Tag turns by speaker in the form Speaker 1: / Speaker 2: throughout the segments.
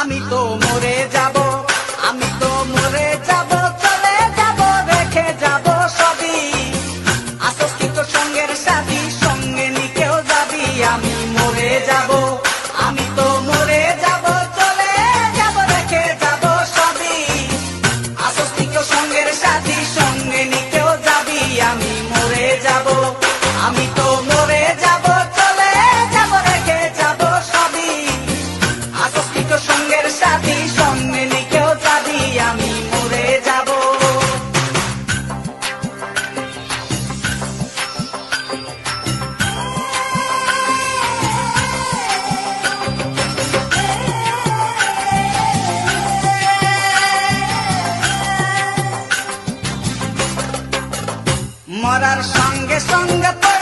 Speaker 1: আমি তো মরে যাব। মরার সঙ্গে সঙ্গে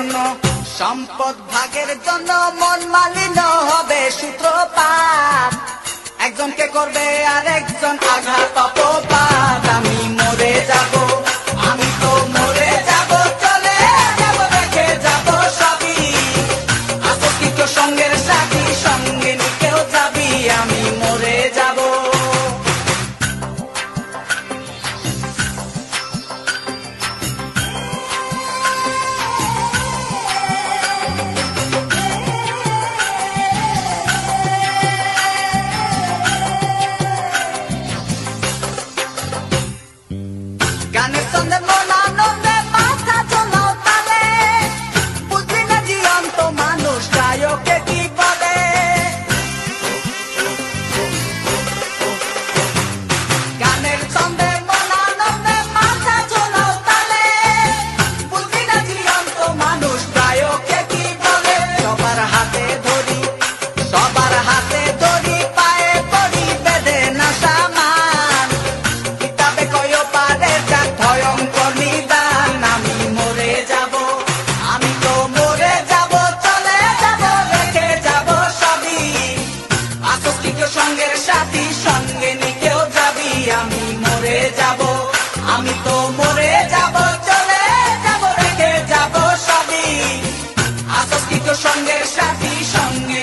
Speaker 1: জন্য সম্পদ ভাগের জন্য মন মালিন হবে সূত্রপাত। একজনকে করবে আর একজন আঘাত অপপাত। আমি মরে যাব, আমি তো মরে যাব, চলে যাব, রেখে যাব সবই। আসস্তিত সঙ্গের সাথী সঙ্গে